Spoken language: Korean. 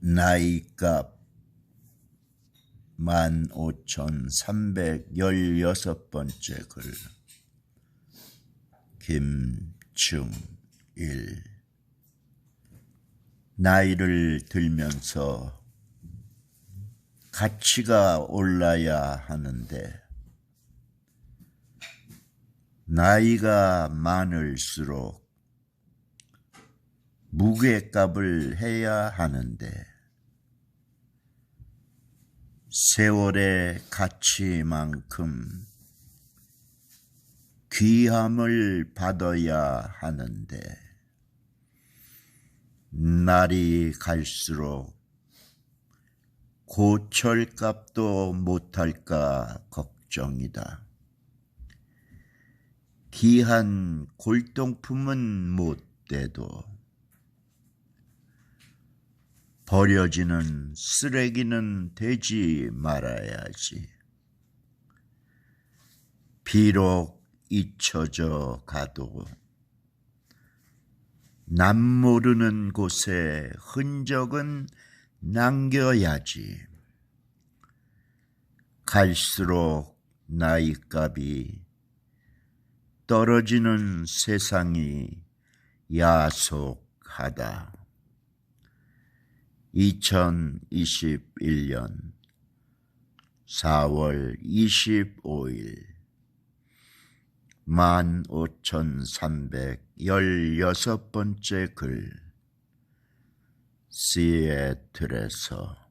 나이값 15,316번째 글. 김충일. 나이를 들면서 가치가 올라야 하는데 나이가 많을수록 무게값을 해야 하는데 세월의 가치만큼 귀함을 받아야 하는데 날이 갈수록 고철값도 못할까 걱정이다. 귀한 골동품은 못 돼도 버려지는 쓰레기는 되지 말아야지. 비록 잊혀져 가도 남 모르는 곳에 흔적은 남겨야지. 갈수록 나이값이 떨어지는 세상이 야속하다. 2021년 4월 25일 15,316번째 글 시애틀에서